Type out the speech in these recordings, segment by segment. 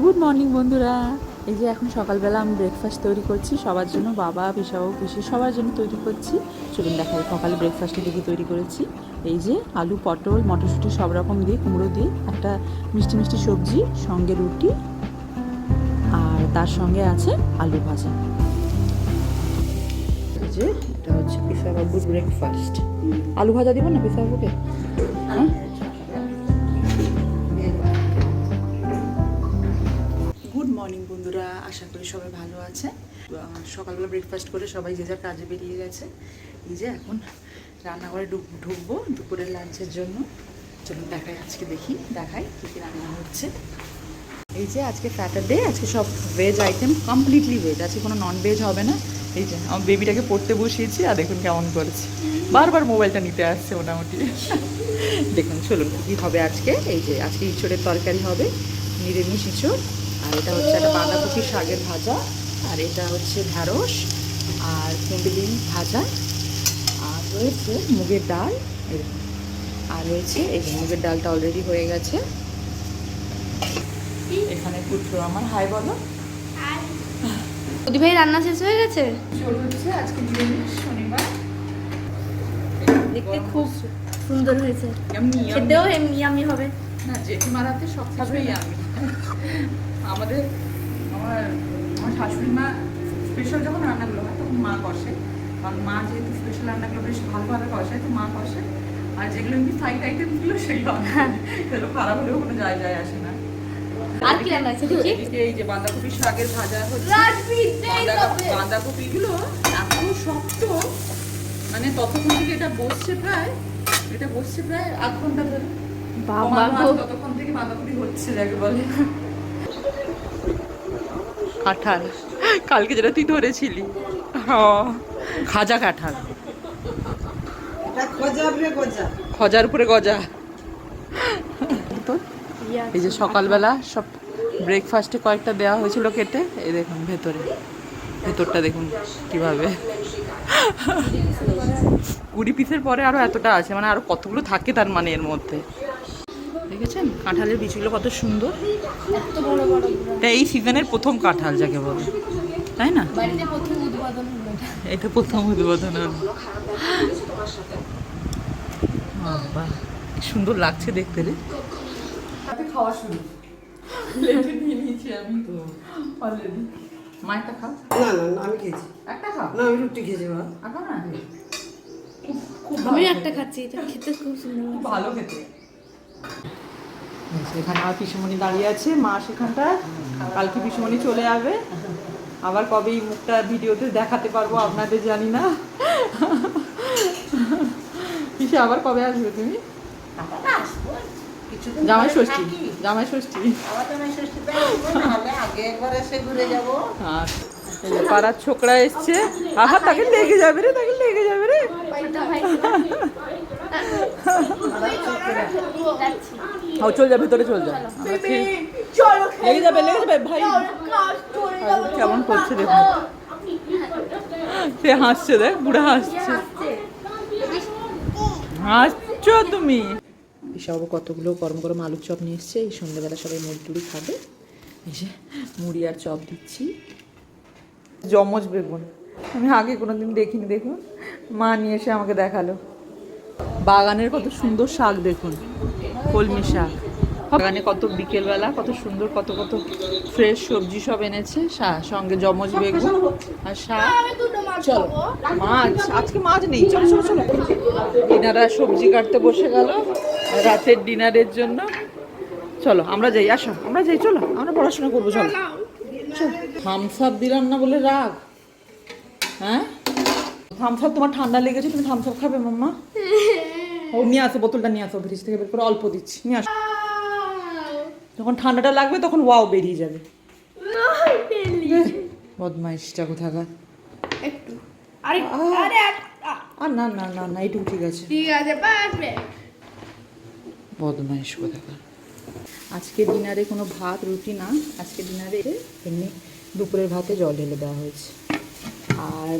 Good morning বন্ধুরা। এই যে এখন সকালবেলা আমি ব্রেকফাস্ট তৈরি করছি, সবার জন্য বাবা পিসাও পিসি সবার জন্য তৈরি করছি। চলুন দেখাই, সকালে ব্রেকফাস্টে দেখি তৈরি করেছি। এই যে আলু, পটল, মটরশুঁটি, সব রকম দিয়ে, কুমড়ো দিয়ে, একটা মিষ্টি মিষ্টি সবজি, সঙ্গে রুটি, আর তার সঙ্গে আছে আলু ভাজা। এই যে এটা হচ্ছে পিসাবাবুর ব্রেকফাস্ট আলু ভাজা দিব না পিসাবাবুকে হ্যাঁ? আশা করি সবাই ভালো আছে। সকালবেলা ব্রেকফাস্ট করে সবাই যে যার কাজে বেরিয়ে গেছে, এই যে এখন রান্নাঘরে ঢুক- ঢুকবো দুপুরের লাঞ্চের জন্য। চলুন দেখাই, আজকে দেখি, দেখাই কী কী রান্না হচ্ছে। এই যে আজকে স্যাটারডে আজকে সব ভেজ আইটেম কমপ্লিটলি ভেজ আজকে কোনো নন ভেজ হবে না। এই যে, আমার বেবিটাকে পড়তে বসিয়েছি, আর দেখুন কেমন করেছে। বারবার মোবাইলটা নিতে আসছে মোটামুটি। দেখুন, চলুন কী হবে আজকে। এই যে, আজকে ইঁচড়ের তরকারি হবে, নিরামিষ ইঁচড়। আর এটা হচ্ছে একটা বাঁধাকপি শাকের ভাজা আর এটা হচ্ছে ঢ্যাঁড়স আর কুঁদলি ভাজা আর রয়েছে মুগের ডাল আর রয়েছে এই মুগের ডালটা অলরেডি হয়ে গেছে। এখানে পুত্র আমার হাই বলো। দিদি ভাই রান্না শেষ হয়ে গেছে? হচ্ছে আজকে শনিবার। দেখতে খুব সুন্দর হয়েছে। খেতেও এমনি আমি হবে। না জেঠিমার হাতে সব কিছুই আমি। আমাদের আমার আমার শাশুড়ি মা স্পেশাল যখন রান্নাগুলো হয় তখন মা কষে। কারণ মা যেহেতু স্পেশাল রান্নাগুলো বেশ ভালোভাবে কষায় তো মা কষে। আর যেগুলো এমনি সাইড আইটেমগুলো সেগুলো আমি সেগুলো খারাপ হলেও কোনো যায় যায় আসে না। আর কি রান্না আছে দেখি? এই যে বাঁধাকপি শাকের ভাজা হচ্ছে। বাঁধাকপিগুলো এত শক্ত মানে ততক্ষণ থেকে এটা বসছে প্রায় এটা বসছে প্রায় আধ ঘণ্টা ধরে। বাবা ততক্ষণ থেকে বাঁধাকপি হচ্ছে যাকে বলে। কাঁঠাল। কালকে যেটা তুই ধরেছিলি। খাজা কাঁঠাল। খজার উপরে গজা। তো এই যে সকালবেলা সব ব্রেকফাস্টে কয়েকটা দেওয়া হয়েছিল কেটে এই দেখুন ভেতরে। ভেতরটা দেখুন কীভাবে। কুড়ি পিসের পরে আরও এতটা আছে। মানে আরও কতগুলো থাকে তার মানে এর মধ্যে। দেখেছেন? কাঁঠালের বীজগুলো কত সুন্দর। বড় এই সিজনের প্রথম কাঁঠাল যাকে বলে। তাই না? প্রথম এটা। এটা প্রথম উদ্বোধন হলো। বাবা সুন্দর লাগছে দেখতে রে। খাওয়া শুরু। প্লেটে আমি তো। অলরেডি মা একটা খাও। না না না আমি খেয়েছি। একটা খাও। না আমি রুটি খেয়েছি মা। এখন না? খুব খুব আমি একটা খাচ্ছি এটা খেতে খুব সুন্দর খুব ভালো খেতে। এখানে আমার পিসুমণি দাঁড়িয়ে আছে মা সেখানটা কালকে পিসুমণি চলে যাবে। আবার কবে এই মুখটা ভিডিওতে দেখাতে পারব আপনাদের জানি না। পিসে আবার কবে আসবে তুমি? জামাই ষষ্ঠী জামাই ষষ্ঠী। আর এই যে পাড়ার ছোকরা এসছে। আহা তাকে লেগে যাবে রে তাকে লেগে যাবে রে। ও চল যা ভিতরে চল যা। লেগে যাবে লেগে যাবে ভাই। কেমন করছে দেখুন সে হাসছে দেখ বুড়া হাসছে। হাসছো তুমি? সব কতগুলো গরম গরম আলুর চপ নিয়ে এসছে। এই সন্ধ্যেবেলা সবাই মুড়ি টুড়ি খাবে। যে মুড়ি আর চপ দিচ্ছি। জমজ বেগুন। আমি আগে কোনোদিন দেখিনি, দেখুন। মা নিয়ে এসে আমাকে দেখাল। বাগানের কত সুন্দর শাক দেখুন, কলমি শাক। বাগানে কত বিকেলবেলা কত সুন্দর, কত কত ফ্রেশ সবজি সব এনেছে সঙ্গে জমজ বেগুন আর শাক। চলো, মাছ, আজকে মাছ নেই, চলো চলো চলো। ডিনারা সবজি কাটতে বসে গেল রাতের ডিনারের জন্য। চলো, আমরা যাই, আসো, আমরা যাই, চলো, আমরা পড়াশোনা করব, চলো। চলো। থামস আপ দিলাম না বলে রাগ? হ্যাঁ? থামস আপ তোমার ঠান্ডা লেগেছে তুমি থামস আপ খাবে মাম্মা। ও নিয়ে আসো বোতলটা নিয়ে আসো ফ্রিজ থেকে বের করে অল্প দিচ্ছি নিয়ে আসো। যখন ঠান্ডাটা লাগবে তখন ওয়াও বেরিয়ে যাবে। বদমাইশটা কোথাকার। একটু। আরে আরে আর না না না না এইটুকু ঠিক আছে। ঠিক আছে পারবে বদমাইশ কোথাকার। আজকে ডিনারে কোনো ভাত রুটি না আজকে ডিনারে এমনি দুপুরের ভাতে জল ঢেলে দেওয়া হয়েছে। আর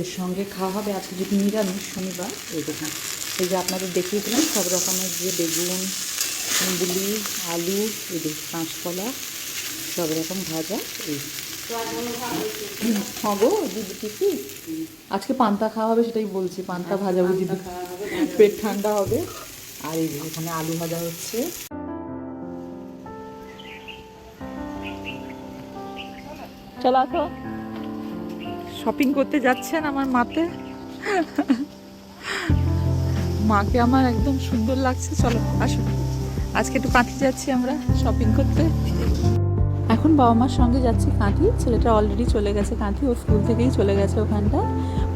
এর সঙ্গে খাওয়া হবে আজকে যদি নিরামিষ শনিবার এই দেখুন। এই যে আপনাদের দেখিয়েছিলাম সব রকমের যে বেগুন কুন্দুলি আলু এই দেখুন কাঁচকলা সব রকম ভাজা এই। গো দিদি কি আজকে পান্তা খাওয়া হবে সেটাই বলছি পান্তা ভাজা বুঝি পেট ঠান্ডা হবে। আর এই এখানে আলু ভাজা হচ্ছে। চলো, আসো। শপিং করতে যাচ্ছেন আমার মাতে? মাকে আমার একদম সুন্দর লাগছে, চলো, আসো। আজকে একটু কাঁথি যাচ্ছি আমরা শপিং করতে। এখন বাবা মার সঙ্গে যাচ্ছি কাঁথি, ছেলেটা অলরেডি চলে গেছে কাঁথি, ও স্কুল থেকেই চলে গেছে ওখানটা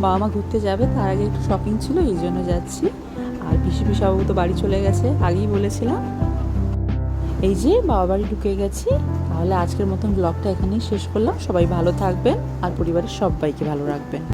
বাবা মা ঘুরতে যাবে, তার আগে একটু শপিং ছিল, এই জন্য যাচ্ছি। আর পিসি পিসাবু তো বাড়ি চলে গেছে, আগেই বলেছিলাম। এই যে বাবা বাড়ি ঢুকে গেছি। তাহলে আজকের মতন ব্লগটা এখানেই শেষ করলাম। সবাই ভালো থাকবেন আর পরিবারের সবাইকে ভালো রাখবেন।